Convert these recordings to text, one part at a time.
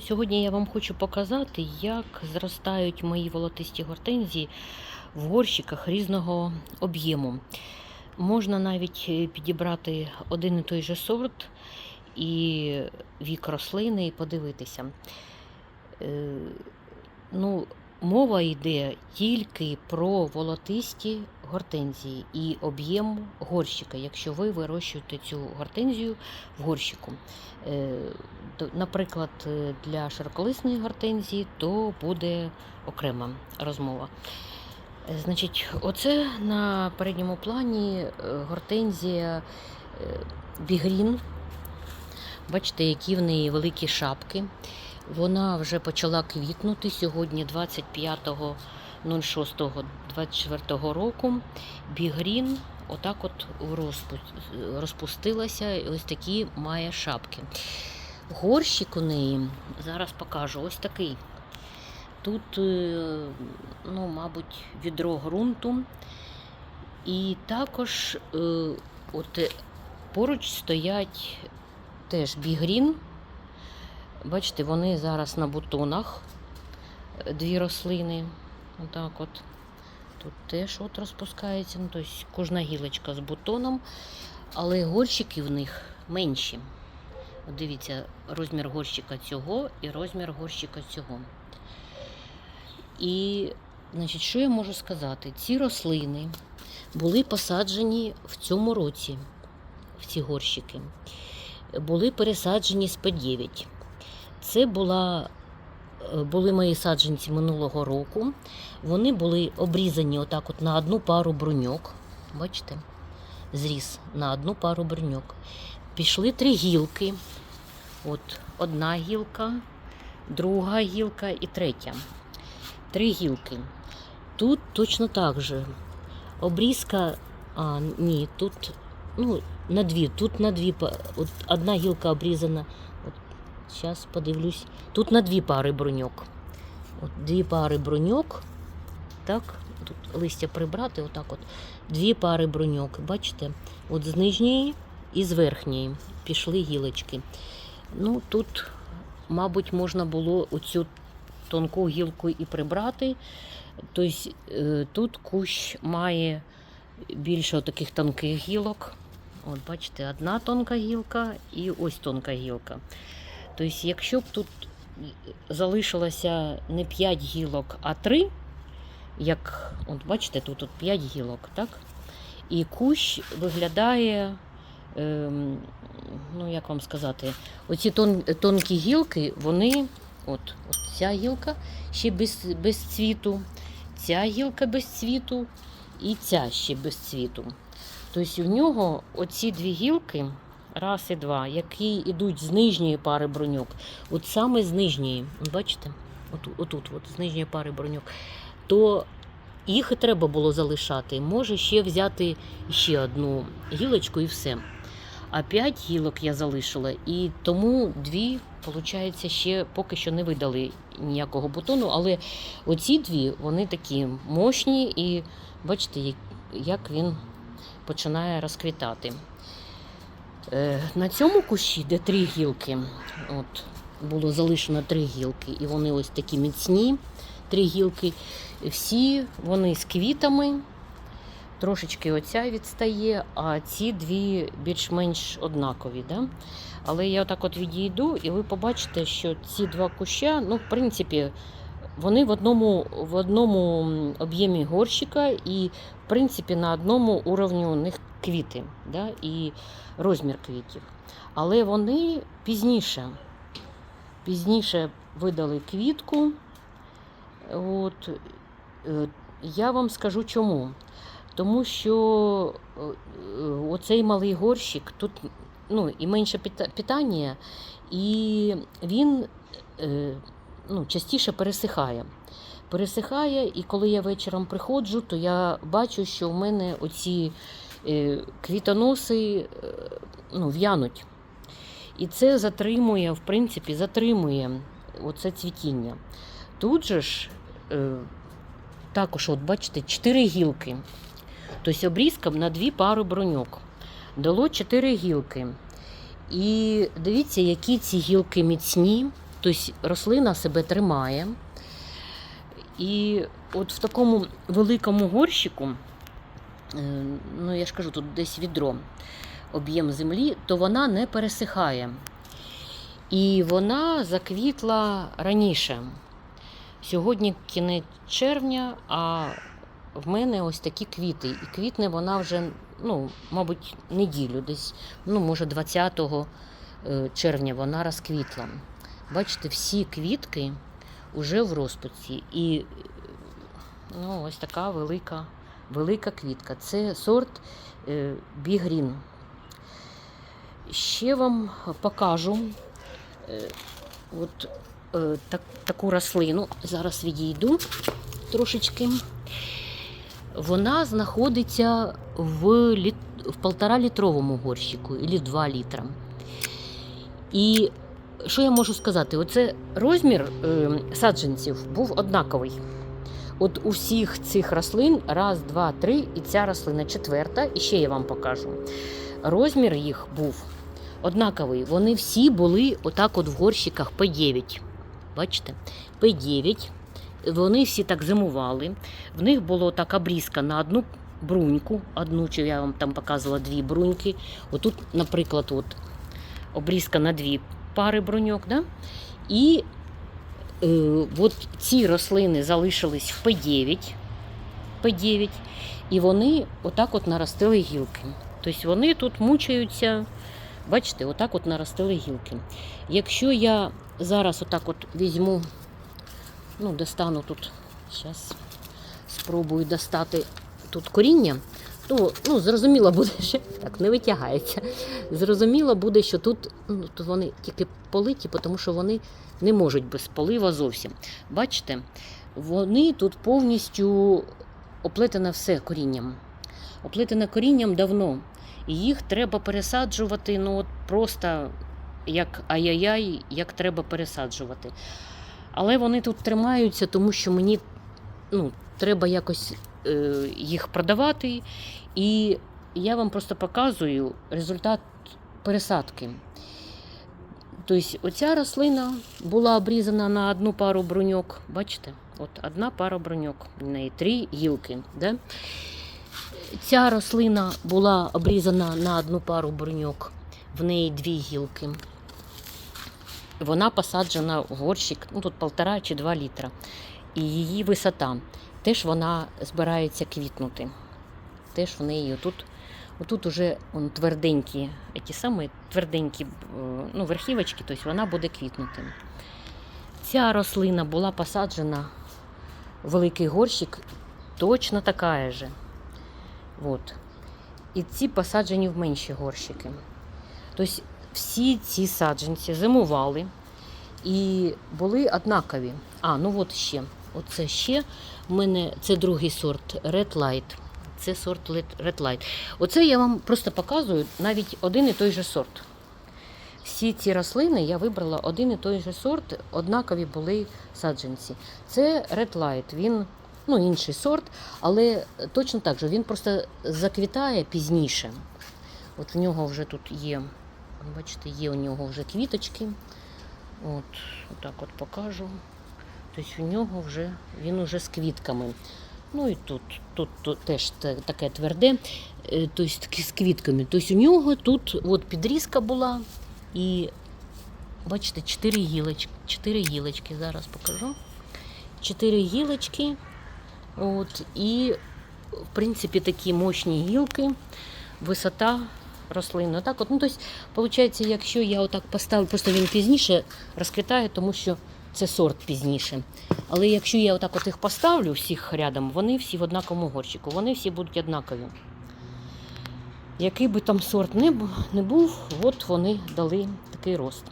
Сьогодні я вам хочу показати, як зростають мої волотисті гортензії в горщиках різного об'єму. Можна навіть е, підібрати один і той же сорт і вік рослини і подивитися. Е, Ну, мова йде тільки про волотисті гортензії і об'єм горщика, якщо ви вирощуєте цю гортензію в горщику. Е, Наприклад, е, для широколисної гортензії, то буде окрема розмова. Е, Значить, оце на передньому плані гортензія бігрін. Бачите, які в неї великі шапки. Вона вже почала квітнути сьогодні, 25.06.24 року. Бігрін отак от розпустилася, ось такі має шапки. Горщик у неї, зараз покажу, ось такий. Тут, е, ну, мабуть, відро ґрунту. І також е, от поруч стоять теж бігрін. Бачите, вони зараз на бутонах, е, дві рослини. Отак от. Тут теж от розпускається. Ну, тобто кожна гілочка з бутоном, але горщики в них менші. От дивіться, розмір горщика цього і розмір горщика цього. І, значить, що я можу сказати? Ці рослини були посаджені в цьому році, в ці горщики. Були пересаджені з П9. Це була, е, були мої саджанці минулого року. Вони були обрізані отак от на одну пару бруньок. Бачите? Зріз на одну пару бруньок. Пішли три гілки. От одна гілка, друга гілка і третя. Три гілки. Тут точно так же. Обрізка, а, ні, тут ну, на дві, тут на дві. От одна гілка обрізана. Зараз подивлюсь. Тут на дві пари бруньок. От дві пари бруньок. Так, тут листя прибрати, отак от. Дві пари бруньок. Бачите? От з нижньої і з верхньої пішли гілочки. Ну, тут, мабуть, можна було оцю тонку гілку і прибрати. Тобто тут кущ має більше таких тонких гілок. От, бачите, одна тонка гілка і ось тонка гілка. Тобто, якщо б тут залишилося не 5 гілок, а 3, як, от бачите, тут от 5 гілок, так? І кущ виглядає, ем, ну як вам сказати, оці тон, тонкі гілки, вони, от, от ця гілка ще без, без цвіту, ця гілка без цвіту і ця ще без цвіту. Тобто у нього оці дві гілки, раз і два, які йдуть з нижньої пари броньок, от саме з нижньої, бачите, от, отут, от, з нижньої пари броньок, то їх і треба було залишати. Може ще взяти ще одну гілочку і все. А п'ять гілок я залишила, і тому дві, виходить, ще поки що не видали ніякого бутону. Але оці дві вони такі мощні, і бачите, як він починає розквітати. Е, На цьому кущі, де три гілки, от, було залишено три гілки, і вони ось такі міцні, три гілки. Всі вони з квітами. Трошечки оця відстає, а ці дві більш-менш однакові. Да? Але я так от відійду, і ви побачите, що ці два куща, ну, в принципі, вони в одному, в одному об'ємі горщика, і, в принципі, на одному уровні у них квіти да? і розмір квітів. Але вони пізніше, пізніше видали квітку. От, е, я вам скажу чому. Тому що е, оцей малий горщик, тут ну, і менше питання, і він е, ну, частіше пересихає. Пересихає, і коли я вечором приходжу, то я бачу, що в мене оці е, квітоноси е, ну, в'януть. І це затримує, в принципі, затримує оце цвітіння. Тут же ж е, також, от бачите, чотири гілки. Тобто обрізком на дві пари броньок. Дало чотири гілки. І дивіться, які ці гілки міцні, Тобто рослина себе тримає. І от в такому великому горщику, е, ну я ж кажу, тут десь відро об'єм землі, то вона не пересихає. І вона заквітла раніше. Сьогодні кінець червня, а в мене ось такі квіти. І квітне вона вже, ну, мабуть, неділю, десь, ну, може, 20 е, червня вона розквітла. Бачите, всі квітки вже в розпуці. І е, ну, ось така велика, велика квітка. Це сорт е, Бігрін. Ще вам покажу е, от, так, таку рослину. Зараз відійду трошечки. Вона знаходиться в, літ, в полтора літровому горщику, або 2 літра. І що я можу сказати? Оце розмір е, саджанців був однаковий. От у всіх цих рослин раз, два, три, і ця рослина четверта, і ще я вам покажу. Розмір їх був однаковий. Вони всі були отак от в горщиках по 9. Бачите? По 9. Вони всі так зимували. В них було так обрізка на одну бруньку, одну, чи я вам там показувала дві бруньки. Отут, наприклад, от обрізка на дві пари бруньок. Да? І е, от ці рослини залишились в П9, П9, і вони отак от наростили гілки. Тобто вони тут мучаються, бачите, отак от наростили гілки. Якщо я зараз отак от візьму, ну, достану тут, зараз спробую достати тут коріння, то ну, зрозуміло буде, що так не витягається. Зрозуміло буде, що тут, ну, тут вони тільки политі, тому що вони не можуть без полива зовсім. Бачите, вони тут повністю оплетене все корінням. Оплетене корінням давно. І їх треба пересаджувати, ну от просто як ай-яй-яй, як треба пересаджувати. Але вони тут тримаються, тому що мені ну, треба якось е, їх продавати. І я вам просто показую результат пересадки. Тобто, оця рослина була обрізана на одну пару бруньок. Бачите? От одна пара бруньок, в неї три гілки. Да? Ця рослина була обрізана на одну пару бруньок, в неї дві гілки. Вона посаджена в горщик, ну тут полтора чи два літра. І її висота. Теж вона збирається квітнути. Теж в неї отут, отут уже он, тверденькі, ті самі тверденькі е, ну, верхівочки, тобто вона буде квітнути. Ця рослина була посаджена в великий горщик, точно така же. От. І ці посаджені в менші горщики. Тобто всі ці саджанці зимували і були однакові. А, ну от ще. Оце ще в мене це другий сорт Red Light. Це сорт Red Light. Оце я вам просто показую навіть один і той же сорт. Всі ці рослини я вибрала один і той же сорт, однакові були саджанці. Це Red Light, він ну, інший сорт, але точно так же він просто заквітає пізніше. От в нього вже тут є, бачите, є у нього вже квіточки. От, отак от покажу. Тобто у нього вже він вже з квітками. Ну і тут, тут, тут теж таке тверде, е, тобто таке з квітками. Тобто у нього тут от підрізка була і бачите, чотири гілочки. Чотири гілочки. Зараз покажу. Чотири гілочки. От, і, в принципі, такі мощні гілки, висота рослини. Так от, ну, тобто, виходить, якщо я отак поставлю, просто він пізніше розквітає, тому що це сорт пізніше. Але якщо я отак от їх поставлю всіх рядом, вони всі в однаковому горщику, вони всі будуть однакові. Який би там сорт не був, от вони дали такий рост.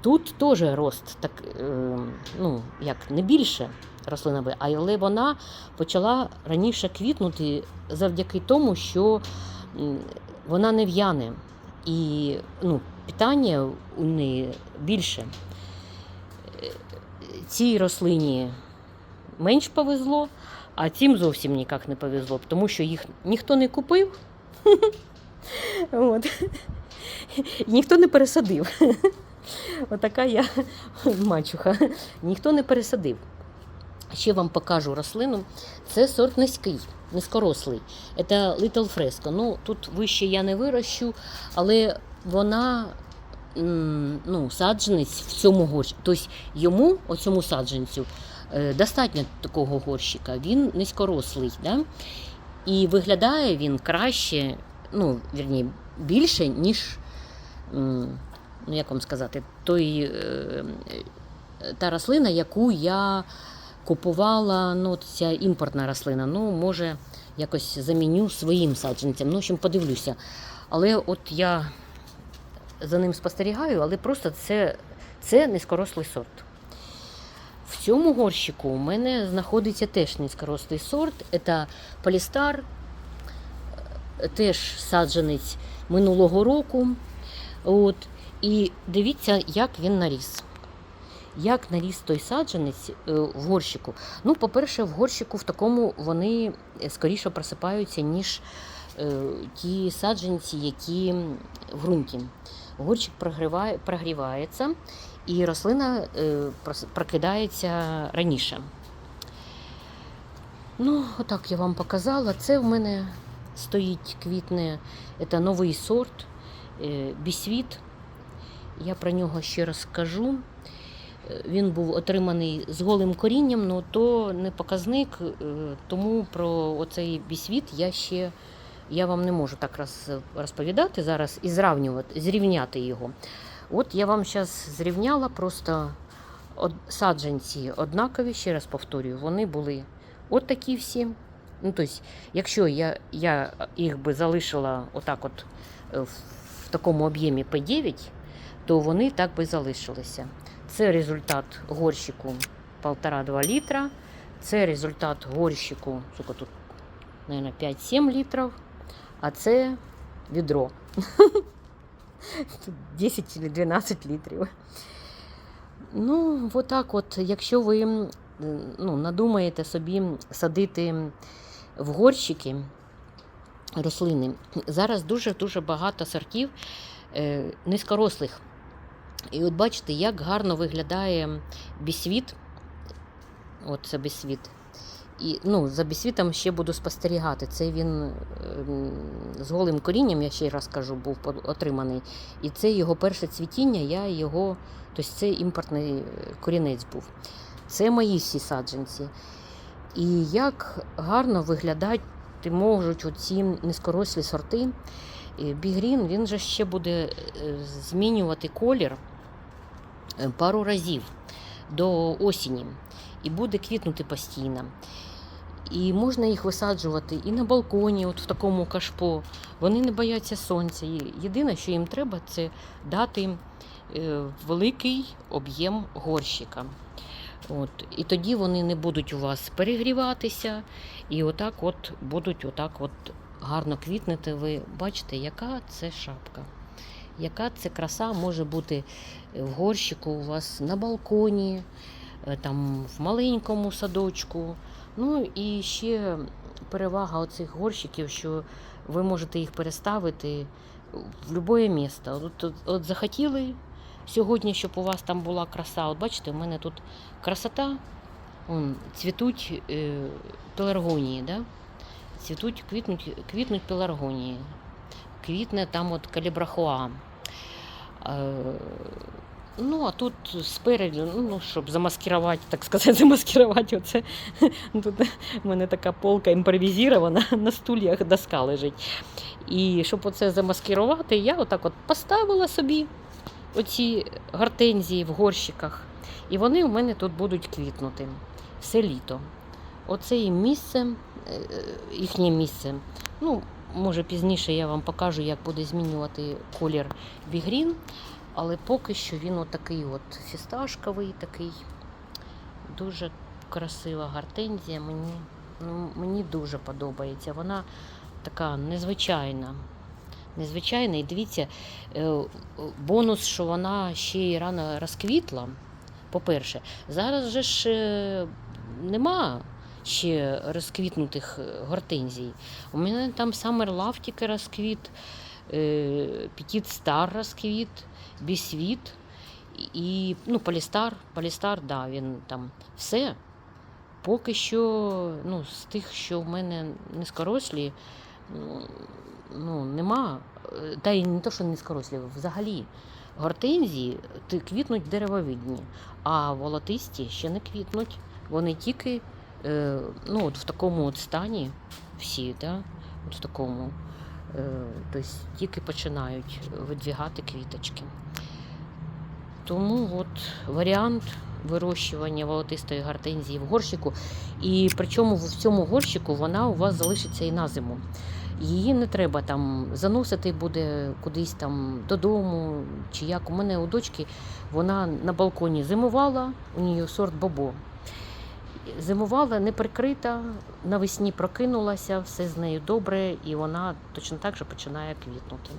Тут теж рост, так, е, ну, як не більше рослина, але вона почала раніше квітнути завдяки тому, що вона не в'яне. І ну, питання у неї більше. Цій рослині менш повезло, а цим зовсім ніяк не повезло, тому що їх ніхто не купив. От. Ніхто не пересадив. Отака я мачуха. Ніхто не пересадив. Ще вам покажу рослину. Це сорт низький, низькорослий. Це Little Fresco. Ну, тут вище я не вирощу, але вона ну, саджанець в цьому горщику. Тобто йому, оцьому саджанцю, е, достатньо такого горщика. Він низькорослий. Да? І виглядає він краще, ну, вірні, більше, ніж, ну, як вам сказати, той, е, та рослина, яку я купувала, ну, ця імпортна рослина. Ну, може, якось заміню своїм саджанцям. Ну, в общем, подивлюся. Але от я за ним спостерігаю, але просто це, це низькорослий сорт. В цьому горщику у мене знаходиться теж низькорослий сорт. Це полістар, теж саджанець минулого року. От. І дивіться, як він наріс. Як наріс той саджанець е, в горщику. Ну, по-перше, в горщику в такому вони скоріше просипаються, ніж е, ті саджанці, які в ґрунті. Горщик прогріває, прогрівається, і рослина е, прокидається раніше. Ну, отак я вам показала. Це в мене стоїть квітне, це новий сорт е, бісвіт. Я про нього ще розкажу. Е, Він був отриманий з голим корінням, але то не показник, тому про оцей бісвіт я ще я вам не можу так роз, розповідати зараз і зрівнювати, зрівняти його. От я вам зараз зрівняла просто саджанці однакові, ще раз повторюю, вони були от такі всі. Ну, тобто, якщо я, я їх би залишила отак от е, в, такому об'ємі P9, то вони так би залишилися. Це результат горщику 1,5-2 літра. Це результат горщику, сколько тут, наверное, 5-7 літрів. А це відро. 10 чи 12 літрів. Ну, отак от, якщо ви ну, надумаєте собі садити в горщики рослини, зараз дуже-дуже багато сортів е, низькорослих. І от бачите, як гарно виглядає бісвіт. От це бісвіт. І ну, за бісвітом ще буду спостерігати. Це він ем, з голим корінням, я ще раз кажу, був отриманий. І це його перше цвітіння, я його, тобто це імпортний е, корінець був. Це мої всі саджанці. І як гарно виглядати можуть оці низькорослі сорти. Бігрін він же ще буде е, змінювати колір е, пару разів до осені і буде квітнути постійно. І можна їх висаджувати і на балконі, от в такому кашпо. Вони не бояться сонця. Єдине, що їм треба, це дати е, великий об'єм горщика. От. І тоді вони не будуть у вас перегріватися, і отак от будуть отак от гарно квітнути. Ви бачите, яка це шапка. Яка це краса може бути в горщику у вас на балконі, е, там в маленькому садочку. Ну і ще перевага оцих горщиків, що ви можете їх переставити в будь-яке місце. От, от, от захотіли сьогодні, щоб у вас там була краса. От бачите, у мене тут красота, Вон, цвітуть е, пеларгонії, да? цвітуть, квітнуть, квітнуть пеларгонії. Квітне там от калібрахуа. Е, Ну, а тут спереду, ну, щоб замаскувати, так сказати, замаскувати оце. Тут у мене така полка імпровізована, на стульях доска лежить. І щоб оце замаскувати, я отак от поставила собі оці гортензії в горщиках. І вони у мене тут будуть квітнути все літо. Оце їм місце, е, їхнє місце. Ну, може пізніше я вам покажу, як буде змінювати колір бігрін. Але поки що він отакий от фісташковий, такий дуже красива гортензія. Мені, ну, мені дуже подобається. Вона така незвичайна. Незвичайна. І дивіться, е, бонус, що вона ще й рано розквітла. По-перше, зараз же ж е, нема ще розквітнутих е, гортензій. У мене там Summer Love тільки розквіт, е, Star розквіт, Бісвіт. І ну, Полістар, Полістар, да, він там все. Поки що, ну, з тих, що в мене низькорослі, ну, нема. Та й не то, що низькорослі, взагалі. Гортензії квітнуть деревовидні, а волотисті ще не квітнуть. Вони тільки е, ну, от в такому от стані всі, да? от в такому, тобто тільки починають видвігати квіточки. Тому от варіант вирощування волотистої гортензії в горщику. І причому в цьому горщику вона у вас залишиться і на зиму. Її не треба там заносити буде кудись там додому чи як. У мене у дочки вона на балконі зимувала, у неї сорт бобо. Зимувала не прикрита, навесні прокинулася, все з нею добре, і вона точно так же починає квітнути.